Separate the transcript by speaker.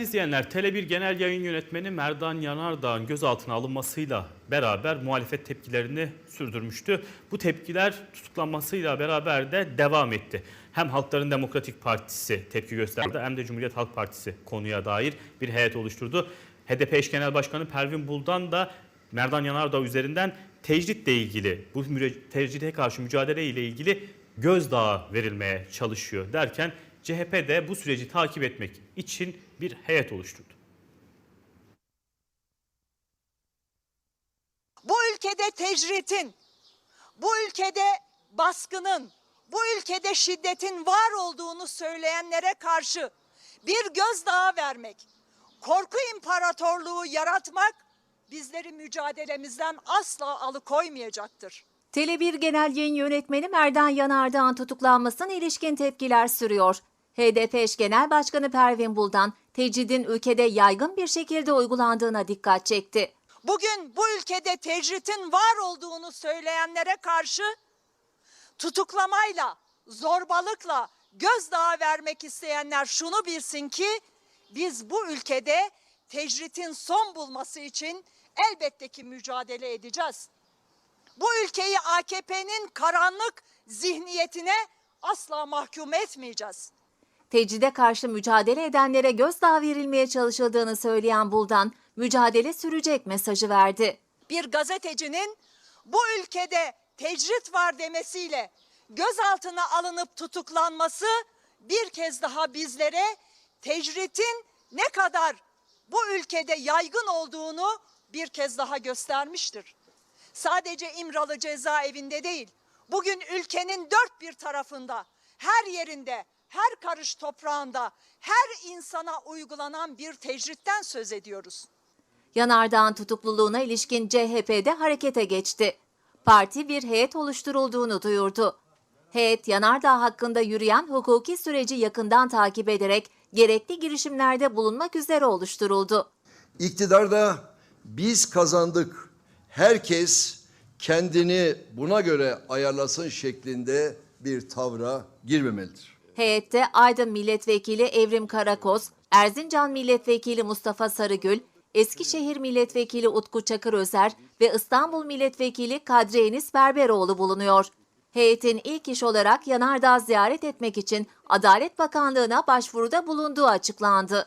Speaker 1: İzleyenler Tele1 Genel Yayın Yönetmeni Merdan Yanardağ'ın gözaltına alınmasıyla beraber muhalefet tepkilerini sürdürmüştü. Bu tepkiler tutuklanmasıyla beraber de devam etti. Hem Halkların Demokratik Partisi tepki gösterdi hem de Cumhuriyet Halk Partisi konuya dair bir heyet oluşturdu. HDP eş genel başkanı Pervin Buldan da Merdan Yanardağ üzerinden tecritle ilgili, bu tecride karşı mücadele ile ilgili gözdağı verilmeye çalışıyor derken CHP de bu süreci takip etmek için bir heyet oluşturdu.
Speaker 2: Bu ülkede tecritin, bu ülkede baskının, bu ülkede şiddetin var olduğunu söyleyenlere karşı bir gözdağı vermek, korku imparatorluğu yaratmak bizleri mücadelemizden asla alıkoymayacaktır.
Speaker 3: Tele1 Genel Yayın Yönetmeni Merdan Yanardağ'ın tutuklanmasına ilişkin tepkiler sürüyor. HDP eş genel başkanı Pervin Buldan, tecridin ülkede yaygın bir şekilde uygulandığına dikkat çekti.
Speaker 2: Bugün bu ülkede tecritin var olduğunu söyleyenlere karşı tutuklamayla, zorbalıkla gözdağı vermek isteyenler şunu bilsin ki biz bu ülkede tecritin son bulması için elbette ki mücadele edeceğiz. Bu ülkeyi AKP'nin karanlık zihniyetine asla mahkum etmeyeceğiz.
Speaker 3: Tecride karşı mücadele edenlere gözdağı verilmeye çalışıldığını söyleyen Buldan, mücadele sürecek mesajı verdi.
Speaker 2: bir gazetecinin bu ülkede tecrit var demesiyle gözaltına alınıp tutuklanması bir kez daha bizlere tecritin ne kadar bu ülkede yaygın olduğunu bir kez daha göstermiştir. Sadece İmralı cezaevinde değil, bugün ülkenin dört bir tarafında, her yerinde, her karış toprağında, her insana uygulanan bir tecritten söz ediyoruz.
Speaker 3: Yanardağ'ın tutukluluğuna ilişkin CHP'de harekete geçti. Parti bir heyet oluşturulduğunu duyurdu. Heyet, Yanardağ hakkında yürüyen hukuki süreci yakından takip ederek gerekli girişimlerde bulunmak üzere oluşturuldu.
Speaker 4: İktidarda biz kazandık. Herkes kendini buna göre ayarlasın şeklinde bir tavra girmemelidir.
Speaker 3: Heyette Aydın Milletvekili Evrim Karakoz, Erzincan Milletvekili Mustafa Sarıgül, Eskişehir Milletvekili Utku Çakır Özer ve İstanbul Milletvekili Kadri Enis Berberoğlu bulunuyor. Heyetin ilk iş olarak Yanardağ ziyaret etmek için Adalet Bakanlığı'na başvuruda bulunduğu açıklandı.